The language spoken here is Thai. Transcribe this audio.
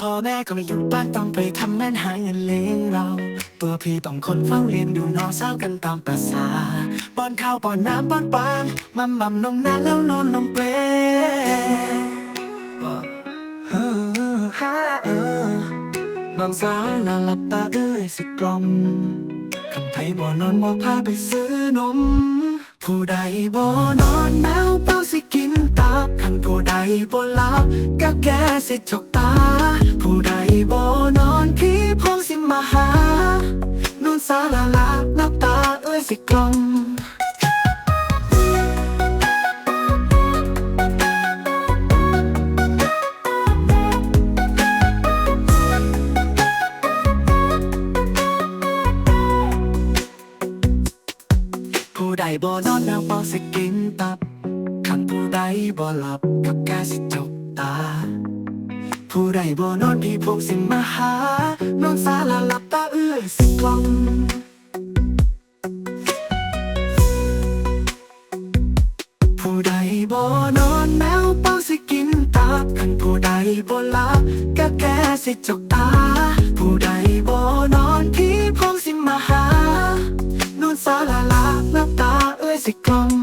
พ่อแม่ก็ไม่อยู่บ้านต้องไปทำงานหาเงินเลี้ยงเรา ตัวพี่ต้องคนเฝ้าเลี้ยงดูน้องสาวกันตามประสาป้อนข้าวป้อนน้ำป้อนปามมัมมัมนมนาแล้วนอนนมเปรอะเอน้องสาวน่าหลับตาเอ้ยสิกลมคำไทยบ่นอนบ่พาไปซื้อนม ผู้ใดบ่นอนแมวเป้าสิกินตับคันผู้ใดบ่หลับก็แกสิจกตา ผู้ใดบ่นอนพี่พงสิมาหา นุ่นสาลาลาหลับตาเอ้ยสิกลมผู้ใดบ่นอนแมวเป่สิกินตับขันผู้ใดบ่หลับกับแกสิจกตา ผู้ไรบ่นอนพี่พงสิมาหา นอนซาลาลับตาเอื้อยสิกลองผู้ใดบ่นอนแมวเป้าสิกินตากันผู้ใดบ่ลับก็แก่สิจกตา ผู้ใดบ่นอนพี่พงสิมาหา นอนซาลาลับตาเอื้อยสิกลอง